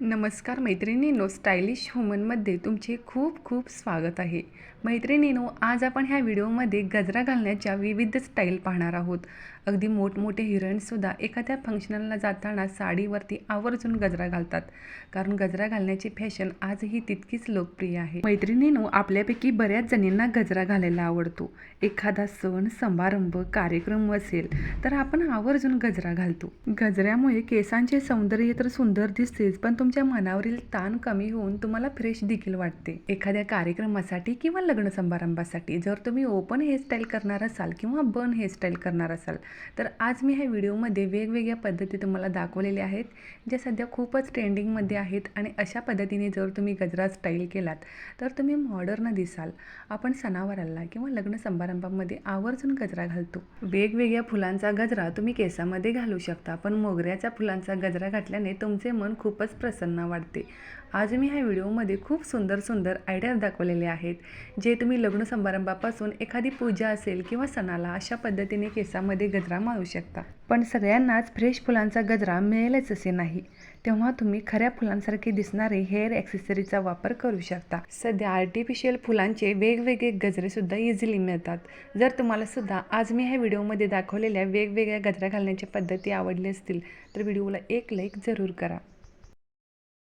नमस्कार मैत्रिणींनो स्टायलिश वुमनमध्ये तुमचे खूप खूप स्वागत आहे. मैत्रिणींनो आज आपण ह्या व्हिडिओमध्ये गजरा घालण्याच्या विविध स्टाईल पाहणार आहोत. अगदी मोठमोठे हिरणसुद्धा एखाद्या फंक्शनला जाताना साडीवरती आवर्जून गजरा घालतात. कारण गजरा घालण्याची फॅशन आजही तितकीच लोकप्रिय आहे. मैत्रिणींनो आपल्यापैकी बऱ्याच जणींना गजरा घालायला आवडतो. एखादा सण समारंभ कार्यक्रम असेल तर आपण आवर्जून गजरा घालतो. गजऱ्यामुळे केसांचे सौंदर्य तर सुंदर दिसतेच पण तुमच्या मनावरील ताण कमी होऊन तुम्हाला फ्रेश देखील वाटते. एखाद्या कार्यक्रमासाठी किंवा लग्न समारंभासाठी जर तुम्ही ओपन हेअरस्टाईल करणार असाल किंवा बन हेअरस्टाईल करणार असाल तर आज मी ह्या व्हिडिओमध्ये वेगवेगळ्या पद्धती तुम्हाला दाखवलेल्या आहेत ज्या सध्या खूपच ट्रेंडिंगमध्ये आहेत आणि अशा पद्धतीने जर तुम्ही गजरा स्टाईल केलात तर तुम्ही मॉडर्न दिसाल. आपण सणावाराला किंवा लग्न समारंभामध्ये आवर्जून गजरा घालतो. वेगवेगळ्या फुलांचा गजरा तुम्ही केसामध्ये घालू शकता पण मोगऱ्याच्या फुलांचा गजरा घातल्याने तुमचे मन खूपच प्रसन्न वाटते. आज मी ह्या व्हिडिओमध्ये खूप सुंदर सुंदर आयडिया दाखवलेले आहेत जे तुम्ही लग्न समारंभापासून एखादी पूजा असेल किंवा सणाला अशा पद्धतीने केसामध्ये गजरा मारू शकता. पण सगळ्यांनाच फ्रेश फुलांचा गजरा मिळेलच असे नाही. तेव्हा तुम्ही खऱ्या फुलांसारखे दिसणारे हेअर ॲक्सेसरीचा वापर करू शकता. सध्या आर्टिफिशियल फुलांचे वेगवेगळे गजरेसुद्धा इझिली मिळतात. जर तुम्हाला सुद्धा आज मी ह्या व्हिडिओमध्ये दाखवलेल्या वेगवेगळ्या गजरा घालण्याच्या पद्धती आवडल्या असतील तर व्हिडिओला एक लाईक जरूर करा.